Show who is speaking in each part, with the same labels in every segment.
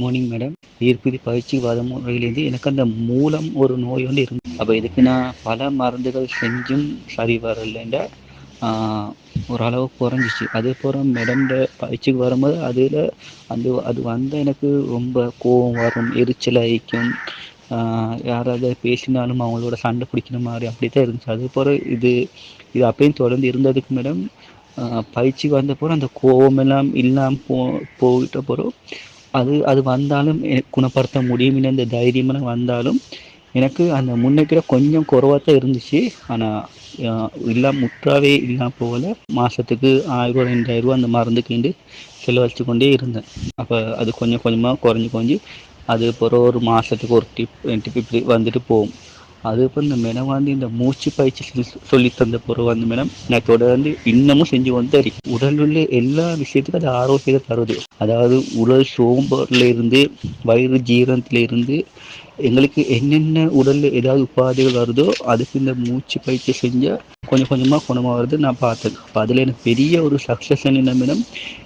Speaker 1: Morning madam ஈர்ப்பிதி பயிற்சி வாத முறையிலேருந்து எனக்கு அந்த மூலம் ஒரு நோய் வந்து இருந்து. அப்போ இதுக்கு நான் பல மருந்துகள் செஞ்சும் சரி வரலைன்ற ஓரளவு குறைஞ்சிச்சு. அதுக்கப்புறம் மேடம்ட பயிற்சிக்கு வரும்போது அதில் அந்த அது வந்த எனக்கு ரொம்ப கோவம் வரும் எரிச்சல் அழிக்கும் யாராவது பேசினாலும் அவங்களோட சண்டை பிடிக்கிற மாதிரி அப்படி தான் இருந்துச்சு. அதுக்கப்புறம் இது இது அப்பயும் தொடர்ந்து இருந்ததுக்கு மேடம் பயிற்சிக்கு வந்த போகிற அந்த கோபமெல்லாம் எல்லாம் இல்லாமல் போ போயிட்ட பிறகு அது அது வந்தாலும் குணப்படுத்த முடியும். இந்த தைரியமெல்லாம் வந்தாலும் எனக்கு அந்த முன்னைக்கிற கொஞ்சம் குறவாக தான் இருந்துச்சு ஆனால் இல்லை முற்றாவே இல்லாமல் போகல மாதத்துக்கு ஆயிரம் ரெண்டாயிரம் ரூபா அந்த மருந்துக்கு செலவழித்து கொண்டே இருந்தேன். அப்போ அது கொஞ்சம் கொஞ்சமாக குறைஞ்சி குறைஞ்சி அது பிறகு ஒரு மாதத்துக்கு ஒரு டிப் டிப் இப்படி வந்துட்டு போகும். அதுக்கப்புறம் இந்த மேடம் வந்து இந்த மூச்சு பயிற்சி சொல்லி தந்த பிறகு வந்து மேடம் நான் தொடர்ந்து இன்னமும் செஞ்சு வந்து இருக்கு உடல் உள்ள எல்லா விஷயத்துக்கும் அது ஆரோக்கியத்தை தருது. அதாவது உடல் சோம்பரில் இருந்து வயிறு ஜீரணத்தில் இருந்து எங்களுக்கு என்னென்ன உடலில் ஏதாவது உபாதைகள் வருதோ அதுக்கு இந்த மூச்சு பயிற்சி செஞ்சால் கொஞ்சம் கொஞ்சமாக குணமாகிறது நான் பார்த்தேன் அப்போ அதில் எனக்கு பெரிய ஒரு சக்ஸஸ் என்ன மேடம்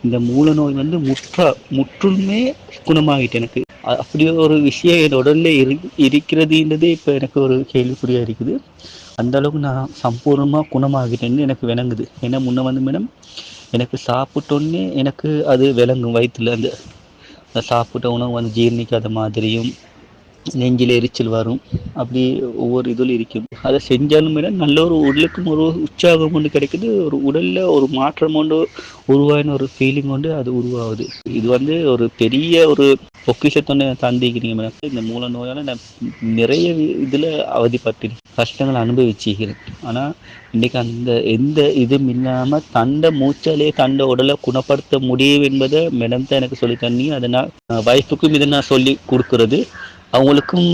Speaker 1: இந்த மூல நோய் வந்து முற்றா முற்றுமே குணமாகிட்டு எனக்கு. அப்படி ஒரு விஷயம் என் உடலில் இரு இருக்கிறதுன்றதே இப்போ எனக்கு ஒரு கேள்விக்குறியாக இருக்குது. அந்த அளவுக்கு நான் சம்பூர்ணமாக குணமாகிட்டேன்னு எனக்கு விளங்குது. ஏன்னா முன்ன வந்து மேடம் எனக்கு சாப்பிட்டோன்னே எனக்கு அது விளங்கும் வயிற்றுல அந்த சாப்பிட்ட உணவு வந்து ஜீர்ணிக்காத மாதிரியும் நெஞ்சில் எரிச்சல் வரும். அப்படி ஒவ்வொரு இதில் இருக்கும். அதை செஞ்சாலும் மேடம் நல்ல ஒரு உடலுக்கும் ஒரு உற்சாகம் ஒன்று கிடைக்குது. ஒரு உடலில் ஒரு மாற்றம் கொண்டு உருவாயின ஒரு ஃபீலிங் கொண்டு அது உருவாகுது. இது வந்து ஒரு பெரிய ஒரு பொக்கிஷத்தொன்னு தந்திக்கிறீங்க மேடம் இந்த மூல நோயால் நான் நிறைய இதில் அவதிப்பட்டிருக்கேன் கஷ்டங்களை அனுபவிச்சுக்கிறேன். ஆனால் இன்றைக்கி அந்த எந்த இதுவும் இல்லாமல் தண்டை மூச்சாலே தண்டை உடலை குணப்படுத்த முடியும் என்பதை மேடம் தான் எனக்கு சொல்லி தண்ணி அதை நான் வைஃபுக்கும் இதை நான் சொல்லி கொடுக்குறது. அவங்களுக்கும்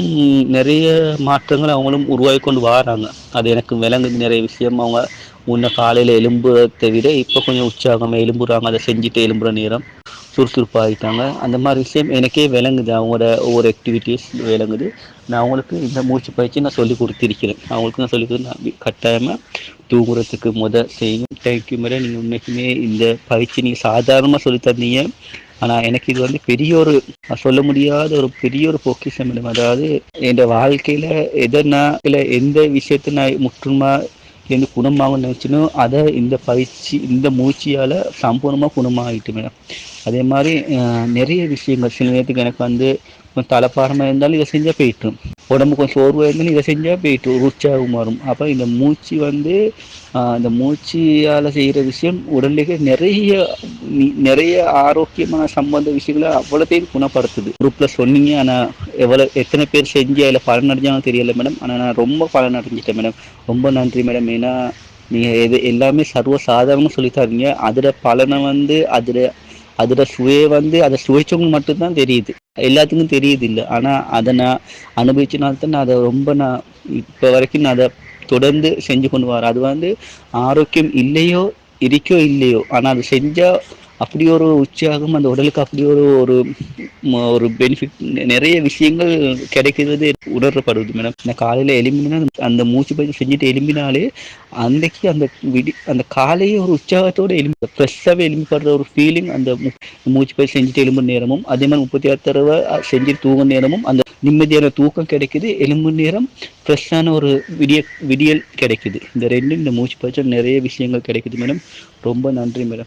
Speaker 1: நிறைய மாற்றங்கள் அவங்களும் உருவாகி கொண்டு வராங்க. அது எனக்கு விளங்குது நிறைய விஷயம். அவங்க முன்ன காலையில் எலும்புறதை விட இப்போ கொஞ்சம் உற்சாகமாக எலும்புறாங்க அதை செஞ்சுட்டு எலும்புற நேரம். சுறுசுறுப்பாகிட்டாங்க அந்த மாதிரி விஷயம் எனக்கே விளங்குது. அவங்களோட ஒவ்வொரு ஆக்டிவிட்டீஸ் விளங்குது. நான் அவங்களுக்கு இந்த மூச்சு பயிற்சி நான் சொல்லி கொடுத்துருக்கிறேன். அவங்களுக்கு நான் சொல்லி கொடுத்து நான் கட்டாயமாக தூங்குறதுக்கு முத செய்யும் தேங்க்யூ மேடம் நீங்கள் உண்மைக்குமே இந்த பயிற்சி நீங்கள் சாதாரணமாக சொல்லி தந்தீங்க. ஆனால் எனக்கு இது வந்து பெரிய ஒரு சொல்ல முடியாத ஒரு பெரிய ஒரு பொக்கிஷம் மேடம் அதாவது என் வாழ்க்கையில் எதை நான் இல்லை எந்த விஷயத்தை நான் முற்றுமா இருந்து குணமாகும் நினச்சினோ அதை இந்த பயிற்சி இந்த மூச்சியால் சம்பூர்ணமாக குணமாகிட்டு மேடம். அதே மாதிரி நிறைய விஷயங்கள். சில நேரத்துக்கு எனக்கு வந்து கொஞ்சம் தலைப்பாரமாக இருந்தாலும் இதை செஞ்சால் போயிட்டு உடம்பு கொஞ்சம் சோர்வாக இருந்தாலும் இதை செஞ்சால் போயிட்டு ஒரு மாறும். அப்போ இந்த மூச்சு வந்து இந்த மூச்சியால் செய்கிற விஷயம் உடலுக்கு நிறைய நிறைய ஆரோக்கியமான சம்பந்த விஷயங்களை அவ்வளோத்தையும் குணப்படுத்துது. குரூப்பில் சொன்னீங்க ஆனால் எவ்வளோ எத்தனை பேர் செஞ்சு அதில் பலன் அடைஞ்சாலும் தெரியல மேடம் ஆனால் நான் ரொம்ப பலன் அடைஞ்சிட்டேன் மேடம் ரொம்ப நன்றி மேடம் ஏன்னா நீங்கள் எது எல்லாமே சர்வ சாதாரணமாக சொல்லி அதில் பலனை வந்து அதில் அதோட சுவையை வந்து அதை சுவைச்சவங்களுக்கு மட்டும்தான் தெரியுது. எல்லாத்துக்கும் தெரியுது இல்லை. ஆனால் அதை நான் அனுபவிச்சனால தான் நான் அதை ரொம்ப நான் இப்போ வரைக்கும் நான் அதை தொடர்ந்து செஞ்சு கொண்டு வரேன் அது வந்து ஆரோக்கியம் இல்லையோ இருக்கோ இல்லையோ ஆனால் அது செஞ்சால் அப்படி ஒரு உற்சாகம் அந்த உடலுக்கு அப்படி ஒரு ஒரு ஒரு பெனிஃபிட் நிறைய விஷயங்கள் கிடைக்கிறது உணரப்படுது மேடம் நான் காலையில் எலும்பினா அந்த மூச்சு பயிற்சி செஞ்சுட்டு எலும்பினாலே அன்றைக்கு அந்த விடி அந்த காலையே ஒரு உற்சாகத்தோடு எலும்பி ஃப்ரெஷ்ஷாகவே எலும்பிப்படுற ஒரு ஃபீலிங் அந்த மூச்சு பயிற்சி செஞ்சுட்டு எலும்பு நேரமும் அதே மாதிரி முப்பத்தி ஆறு தடவை செஞ்சுட்டு தூங்க நேரமும் அந்த நிம்மதியான தூக்கம் கிடைக்குது எலும்பு நேரம் ஃப்ரெஷ்ஷான ஒரு விடிய விடியல் கிடைக்குது. இந்த ரெண்டும் இந்த மூச்சு பயிற்சி நிறைய விஷயங்கள் கிடைக்குது மேடம் ரொம்ப நன்றி மேடம்